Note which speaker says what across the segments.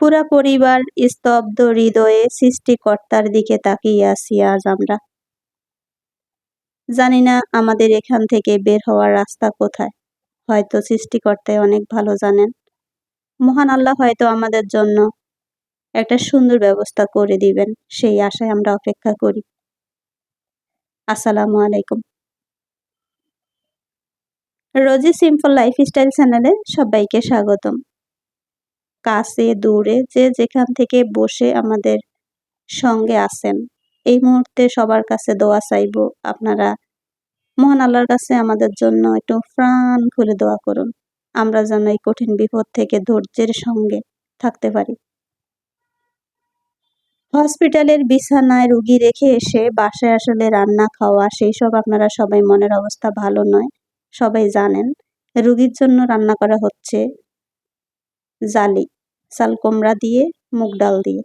Speaker 1: পুরা পরিবার স্তব্ধ হৃদয়ে সৃষ্টিকর্তার দিকে তাকিয়ে আছি আজ আমরা। জানি না আমাদের এখান থেকে বের হওয়ার রাস্তা কোথায়। হয়তো সৃষ্টিকর্তায় অনেক ভালো জানেন। মহান আল্লাহ হয়তো আমাদের জন্য একটা সুন্দর ব্যবস্থা করে দিবেন, সেই আশায় আমরা অপেক্ষা করি। আসসালামু আলাইকুম। রোজি সিম্পল লাইফস্টাইল চ্যানেলে সবাইকে স্বাগতম। কাছে, দূরে, যে যেখান থেকে বসে আমাদের সঙ্গে আছেন। এই মুহূর্তে সবার কাছে দোয়া চাইব, আপনারা মহান আল্লাহর কাছে আমাদের জন্য একটু প্রাণ খুলে দোয়া করুন। আমরা যেন এই কঠিন বিপদ থেকে ধৈর্যের সঙ্গে থাকতে পারি। হসপিটালের বিছানায় রুগী রেখে এসে বাসায় আসলে রান্না, খাওয়া, সেই সব আপনারা সবাই মনের অবস্থা ভালো নয়, সবাই জানেন। রুগীর জন্য রান্না করা হচ্ছে জালি। চাল দিয়ে, মুগ ডাল দিয়ে।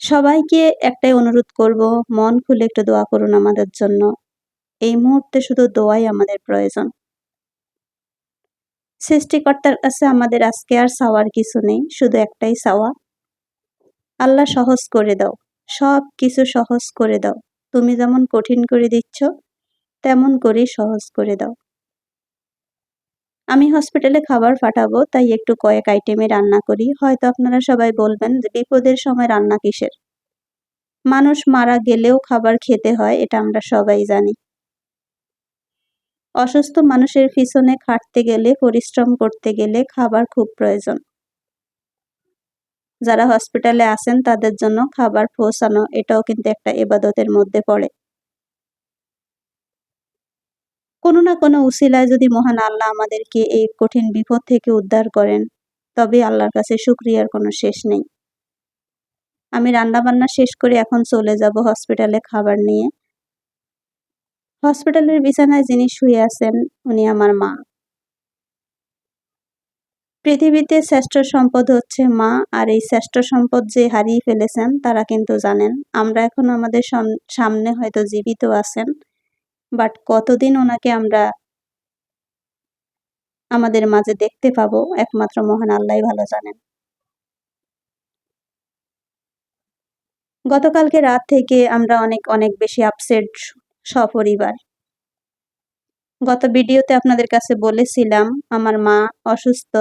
Speaker 1: সবাইকে একটাই অনুরোধ করব, মন খুলে একটু দোয়া করুন আমাদের জন্য। এই মুহূর্তে শুধু দোয়াই আমাদের প্রয়োজন। সৃষ্টিকর্তার কাছে আমাদের আজকে আর চাওয়ার কিছু নেই, শুধু একটাই চাওয়া। আল্লাহ সহজ করে দাও, সব কিছু সহজ করে দাও। তুমি যেমন কঠিন করে দিচ্ছ, তেমন করেই সহজ করে দাও। আমি হসপিটালে খাবার পাঠাবো তাই একটু কয়েক আইটেমে রান্না করি। হয়তো আপনারা সবাই বলবেন যে বিপদের সময় রান্না কিসের? মানুষ মারা গেলেও খাবার খেতে হয়, এটা আমরা সবাই জানি। অসুস্থ মানুষের পিছনে খাটতে গেলে, পরিশ্রম করতে গেলে খাবার খুব প্রয়োজন। যারা হসপিটালে আছেন, তাদের জন্য খাবার পৌঁছানো, এটাও কিন্তু একটা এবাদতের মধ্যে পড়ে। কোনো না কোনো উসিলায় যদি মহান আল্লাহ আমাদেরকে এই কঠিন বিপদ থেকে উদ্ধার করেন তবে আল্লাহর কাছে শুক্রিয়ার কোনো শেষ নেই। আমি রান্না বান্না শেষ করে এখন চলে যাব হসপিটালে খাবার নিয়ে। হসপিটালের বিছানায় যিনি শুয়ে আছেন, উনি আমার মা। পৃথিবীতে শ্রেষ্ঠ সম্পদ হচ্ছে মা, আর এই শ্রেষ্ঠ সম্পদ যে হারিয়ে ফেলেছেন, তারা কিন্তু জানেন। আমরা এখন আমাদের সামনে হয়তো জীবিত আছেন। বাট কতদিন ওনাকে আমরা আমাদের মাঝে দেখতে পাবো? একমাত্র মহান আল্লাহ ভালো জানেন। গতকালকে রাত থেকে আমরা অনেক অনেক বেশি আপসেট সপরিবার। গত ভিডিওতে আপনাদের কাছে বলেছিলাম, আমার মা অসুস্থ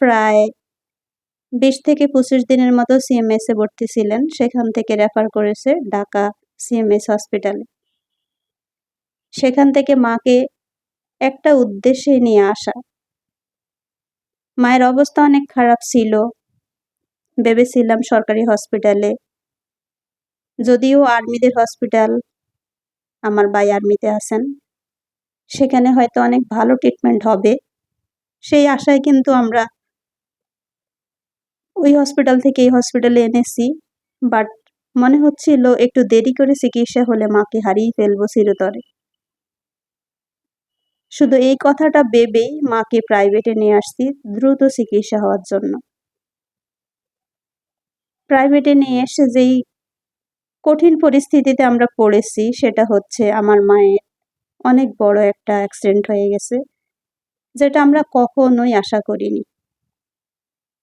Speaker 1: প্রায় বিশ থেকে পঁচিশ দিনের মতো সিএমএসে ভর্তি ছিলেন। সেখান থেকে রেফার করেছে ঢাকা সিএমএস হসপিটালে সেখান থেকে মাকে একটা উদ্দেশ্যে নিয়ে আসা। মায়ের অবস্থা অনেক খারাপ ছিল। ভেবেছিলাম সরকারি হসপিটালে। যদিও আর্মিদের হসপিটাল, আমার ভাই আর্মিতে আছেন। সেখানে হয়তো অনেক ভালো ট্রিটমেন্ট হবে। সেই আশায় কিন্তু আমরা ওই হসপিটাল থেকে এই হসপিটালে এনেছি। বাট মনে হচ্ছিল একটু দেরি করে চিকিৎসা হলে মাকে হারিয়ে ফেলব চিরতরে। শুধু এই কথাটা ভেবেই মাকে প্রাইভেটে নিয়ে আসছি দ্রুত চিকিৎসা হওয়ার জন্য। প্রাইভেটে নিয়ে এসে যেই কঠিন পরিস্থিতিতে আমরা পড়েছি, সেটা হচ্ছে আমার মায়ের অনেক বড় একটা অ্যাক্সিডেন্ট হয়ে গেছে, যেটা আমরা কখনোই আশা করিনি।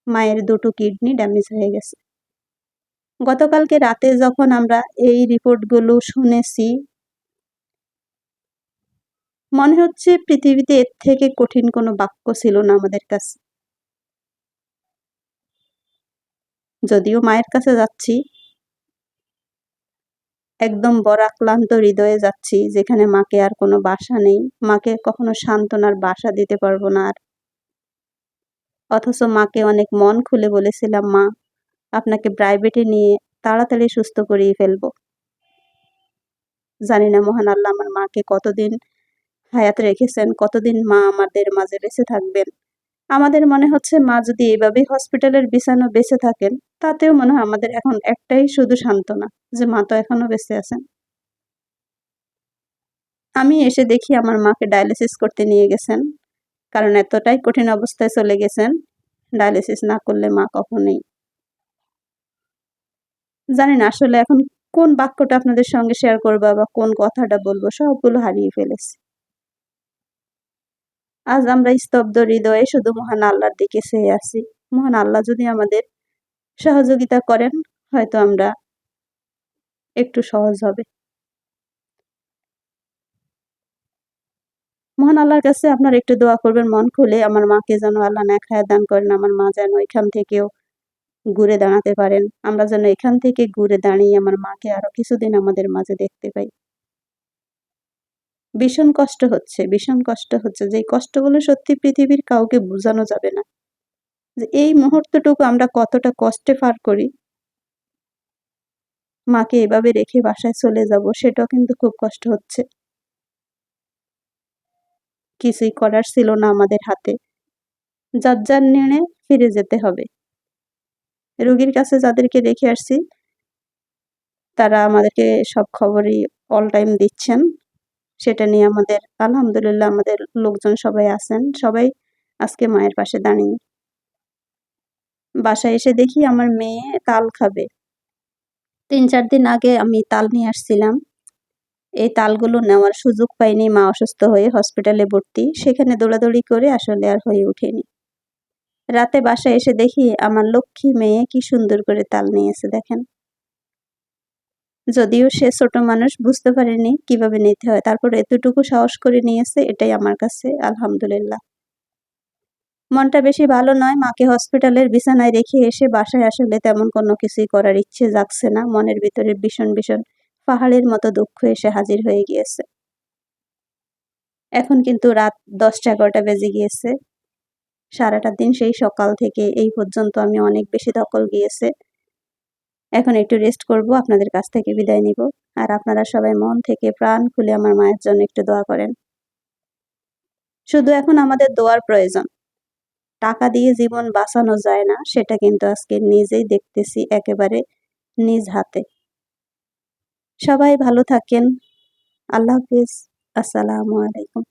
Speaker 1: মায়ের দুটো কিডনি ড্যামেজ হয়ে গেছে। গতকালকে রাতে যখন আমরা এই রিপোর্টগুলো শুনেছি মনে হচ্ছে পৃথিবীতে এর থেকে কঠিন কোনো বাক্য ছিল না আমাদের কাছে। যদিও মায়ের কাছে যাচ্ছি, একদম বরাক্লান্ত হৃদয়ে যাচ্ছি, যেখানে মাকে আর কোনো বাসা নেই। মাকে কখনো সান্ত্বনার বাসা দিতে পারব না আর। অথচ মাকে অনেক মন খুলে বলেছিলাম, মা, আপনাকে প্রাইভেটে নিয়ে তাড়াতাড়ি সুস্থ করিয়ে ফেলব। জানি না মহান আল্লাহ আমার মাকে কতদিন হায়াত রেখেছেন, কতদিন মা আমাদের মাঝে বেঁচে থাকবেন? আমাদের মনে হচ্ছে মা যদি এইভাবে হসপিটালের বিছানো বেঁচে থাকেন, তাতেও মনে হয় আমাদের এখন একটাই শুধু সান্ত্বনা, যে মা তো এখনও বেঁচে আছেন। আমি এসে দেখি আমার মাকে ডায়ালিসিস করতে নিয়ে গেছেন, কারণ এতটাই কঠিন অবস্থায় চলে গেছেন, ডায়ালিসিস না করলে মা কখনোই। জানি না আসলে এখন কোন বাক্যটা আপনাদের সঙ্গে শেয়ার করব বা কোন কথাটা বলব, সবগুলো হারিয়ে ফেলেছি। আজ আমরা স্তব্ধ হৃদয়ে শুধু মহান আল্লাহর দিকে চেয়ে আছি। মহান আল্লাহ যদি আমাদের সহযোগিতা করেন, হয়তো আমরা একটু সহজ হবে। মহান আল্লাহর কাছে আপনার একটু দোয়া করবেন, মন খুলে আমার মাকে যেন আল্লাহ নেখায় দান করেন, আমার মা যেন এখান থেকেও ঘুরে দাঁড়াতে পারেন। আমরা যেন এখান থেকে ঘুরে দাঁড়িয়ে আমার মাকে আরও কিছুদিন আমাদের মাঝে দেখতে পাই। ভীষণ কষ্ট হচ্ছে, ভীষণ কষ্ট হচ্ছে যে কষ্টগুলো সত্যি পৃথিবীর কাউকে বোঝানো যাবে না। যে এই মুহূর্তটুকু আমরা কতটা কষ্টে পার করি। মাকে এভাবে রেখে বাসায় চলে যাব, সেটাও কিন্তু খুব কষ্ট হচ্ছে। কিছুই করার ছিল না আমাদের হাতে। যার যার নিয়ে ফিরে যেতে হবে। রোগীর কাছে যাদেরকে রেখে আসছি, তারা আমাদেরকে সব খবরই অল টাইম দিচ্ছেন। সেটা নিয়ে আমাদের, আলহামদুলিল্লাহ আমাদের লোকজন সবাই আছেন। সবাই আজকে মায়ের পাশে দাঁড়িয়ে। বাসায় এসে দেখি আমার মেয়ে তাল খাবে। তিন চার দিন আগে আমি তাল নিয়ে আসছিলাম। এই তালগুলো নেওয়ার সুযোগ পাইনি, মা অসুস্থ হয়ে হসপিটালে ভর্তি। সেখানে দৌড়াদৌড়ি করে আসলে আর হয়ে ওঠেনি। রাতে বাসায় এসে দেখি আমার লক্ষ্মী মেয়ে কি সুন্দর করে তাল নিয়েছে, দেখেন। যদিও সে ছোট মানুষ, বুঝতে পারেনি কীভাবে নিতে হয়। তারপর এতটুকু সাহস করে নিয়েছে, এটাই আমার কাছে আলহামদুলিল্লাহ। মনটা বেশি ভালো নয়, মাকে হসপিটালের বিছানায় রেখে এসে বাসায় আসলে তেমন কোনো কিছুই করার ইচ্ছে যাচ্ছে না। মনের ভিতরে ভীষণ ভীষণ পাহাড়ের মতো দুঃখ এসে হাজির হয়ে গিয়েছে। এখন কিন্তু রাত দশটা এগারোটা বেজে গিয়েছে। সারাটা দিন সেই সকাল থেকে এই পর্যন্ত আমি অনেক বেশি দখল গিয়েছে। এখন একটু রেস্ট করব, আপনাদের কাছ থেকে বিদায় নিব। আর আপনারা সবাই মন থেকে প্রাণ খুলে আমার মায়ের জন্য একটু দোয়া করেন। শুধু এখন আমাদের দোয়ার প্রয়োজন। টাকা দিয়ে জীবন বাঁচানো যায় না, সেটা কিন্তু আজকে নিজেই দেখতেছি একেবারে নিজ হাতে। সবাই ভালো থাকেন। আল্লাহ হাফিজ। আসসালামু আলাইকুম।